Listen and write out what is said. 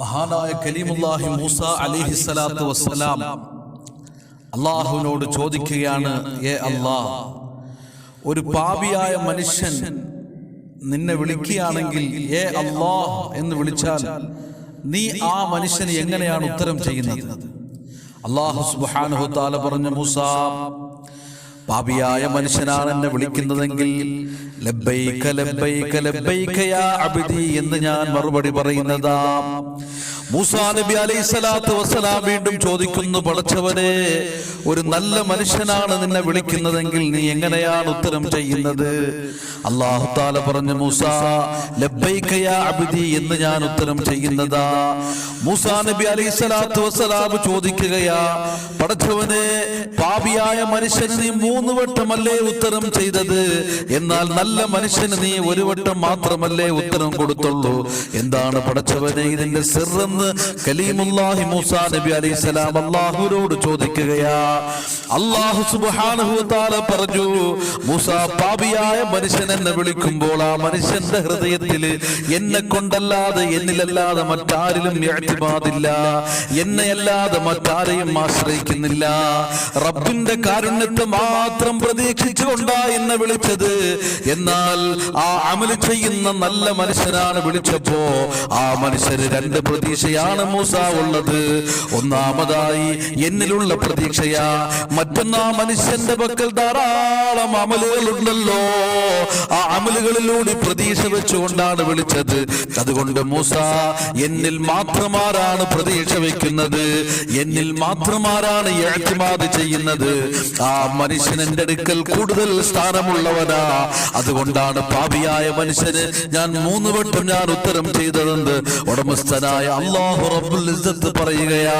മഹാനായ കലീമുല്ലാഹി മൂസ അലിഹി സ്വലാത്തു വസ്സലാം അള്ളാഹുവിനോട് ചോദിക്കുകയാണ് ഏ അല്ലാ ഒരു പാപിയായ മനുഷ്യൻ നിന്നെ വിളിക്കുകയാണെങ്കിൽ ഏ അല്ലാ എന്ന് വിളിച്ചാൽ നീ ആ മനുഷ്യന് എങ്ങനെയാണ് ഉത്തരം ചെയ്യുന്നത്? അള്ളാഹു സുബ്ഹാനഹു താല പറഞ്ഞു മൂസ പാപിയായ മനുഷ്യനാണ് എന്നെ വിളിക്കുന്നതെങ്കിൽ ലബ്ബൈക ലബ്ബൈക ലബ്ബൈക യാ അബ്ദി എന്ന് ഞാൻ മറുപടി പറയുന്നതാ. മൂസാ നബി അലൈഹി സ്വലാത്തു വസ്സലാം വീണ്ടും ചോദിക്കുന്നു പടച്ചവനെ ഒരു നല്ല മനുഷ്യനാണ് നിന്നെ വിളിക്കുന്നതെങ്കിൽ നീ എങ്ങനെയാണ് ഉത്തരം ചെയ്യുന്നത്? അള്ളാഹു താല പറഞ്ഞു മൂസ അബ്ദി എന്ന് ഞാൻ ഉത്തരം ചെയ്യുന്നതാ. മൂസാ നബി അലൈഹി സ്വലാത്തു വസ്സലാം ചോദിക്കുകയാ പടച്ചവനെ പാപിയായ മനുഷ്യന് നീ മൂന്ന് വട്ടമല്ലേ ഉത്തരം ചെയ്തത്? എന്നാൽ നല്ല മനുഷ്യന് നീ ഒരു വട്ടം മാത്രമല്ലേ ഉത്തരം കൊടുത്തുള്ളൂ. എന്താണ് പടച്ചവനെ ഇതിന്റെ സിറെന്ന്? കലീമുല്ലാഹി മൂസ നബി അലൈഹി സ്വലാം അള്ളാഹുവിനോട് ചോദിക്കുകയാ. അള്ളാഹു സുബ്ഹാനഹു വതആല പറഞ്ഞു മൂസ പാപിയായ മനുഷ്യൻ എന്നെ വിളിക്കുമ്പോൾ ആ മനുഷ്യന്റെ ഹൃദയത്തിൽ എന്നെ കൊണ്ടല്ലാതെ എന്നിലല്ലാതെ മറ്റാരിലും ഇഅ്തിമാദില്ല എന്നെയല്ലാതെ മറ്റാരെയും ആശ്രയിക്കുന്നില്ല. റബ്ബിന്റെ കാരുണ്യത്തെ മാത്രം പ്രതീക്ഷിച്ചുകൊണ്ടാ എന്നെ വിളിച്ചത്. എന്നാൽ ആ അമൽ ചെയ്യുന്ന നല്ല മനുഷ്യനാണ് വിളിച്ചപ്പോ ആ മനുഷ്യന് രണ്ട് പ്രതീക്ഷയാണ് മൂസ ഉള്ളത്. ഒന്നാമതായി എന്നിലുള്ള പ്രതീക്ഷയാ. മറ്റൊന്നാ മനുഷ്യന്റെ പക്കൽ ധാരാളം അമലുകൾ ഉണ്ടല്ലോ ആ അമലുകളിലൂടെ പ്രതീക്ഷ വെച്ചുകൊണ്ടാണ് വിളിച്ചത്. അതുകൊണ്ട് മൂസ എന്നിൽ മാത്രമാരാണ് പ്രതീക്ഷ വെക്കുന്നത്. എന്നിൽ മാത്രമാരാണ് എഴുത്തുമാത് ചെയ്യുന്നത്. ആ മനുഷ്യൻ എന്റെ അടുക്കൽ കൂടുതൽ സ്ഥാനമുള്ളവനാ. അതുകൊണ്ടാണ് പാപിയായ മനുഷ്യന് ഞാൻ മൂന്ന് വട്ടം ഞാൻ ഉത്തരം ചെയ്തതെന്ന് ഉടമസ്ഥനായ അള്ളാഹു റബ്ബുൽ ഇസ്സത്ത് പറയുകയാ